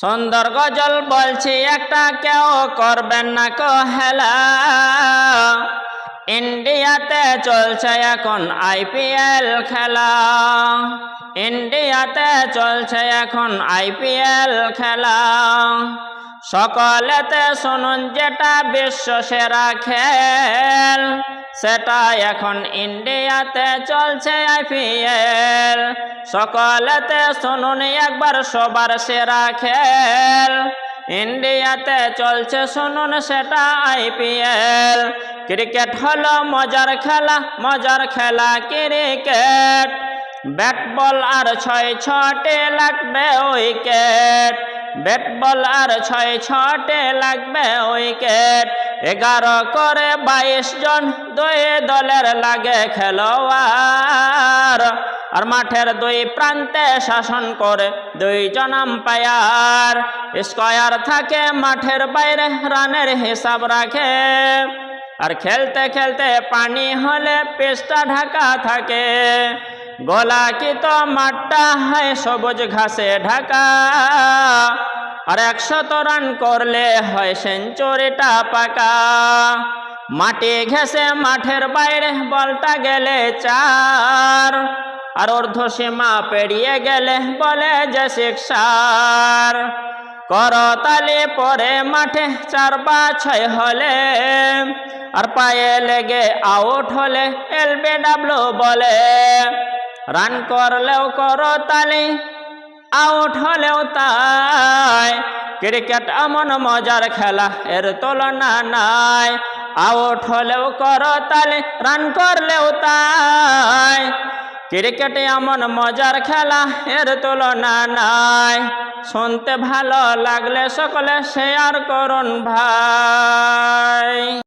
সুন্দর গজল বলছি, একটা কেউ করবেন না কহেলা। ইন্ডিয়াতে চলছে এখন আইপিএল খেলা। ইন্ডিয়াতে চলছে এখন আইপিএল খেলা। সকলেতে শুনুন, যেটা বিশ্ব সেরা খেল। সেটা এখন ইন্ডিয়াতে চলছে আইপিএল। সকলেতে শুনুন, একবার সবার সেরা খেল। ইন্ডিয়াতে চলছে, শুনুন, সেটা আইপিএল। ক্রিকেট হলো মজার খেলা মজার খেলা ক্রিকেট। ব্যাট বল আর ছয় ছটে লাগবে উইকেট ব্যাট বল আর ছয় ছটে লাগবে উইকেট এগারো করে বাইশ জন দুই দলের লাগে খেলোয়াড়। আর মাঠের দুই প্রান্তে শাসন করে দুই দুইজন আম্পায়ার। স্কয়ার থাকে মাঠের বাইরে, রানের হিসাব রাখে। আর খেলতে খেলতে পানি হলে পেস্টা ঢাকা থাকে। গলা কি তো মাঠটা হয় সবুজ ঘাসে ঢাকা। আর একশত রান করলে হয় সেঞ্চুরিটা পাকা। মাটি ঘেসে মাঠের বাইরে বলটা গেলে চার। আর অর্ধসীমা পেরিয়ে গেলে বলে যে শিক্ষার করতালি পরে মাঠে চার বা ছয় হলে। আর পায়ে লেগে আউট হলে এলবে ডাব্লু বলে। রান করলেও করতালি আউট হলেও তাই। ক্রিকেট এমন মজার খেলা, এর তুলনা নাই। আউট হলেও করতালি রান করলেও তাই। ক্রিকেট এমন মজার খেলা, এর তুলনা নাই। শুনতে ভালো লাগলে সকলে শেয়ার করুন ভাই।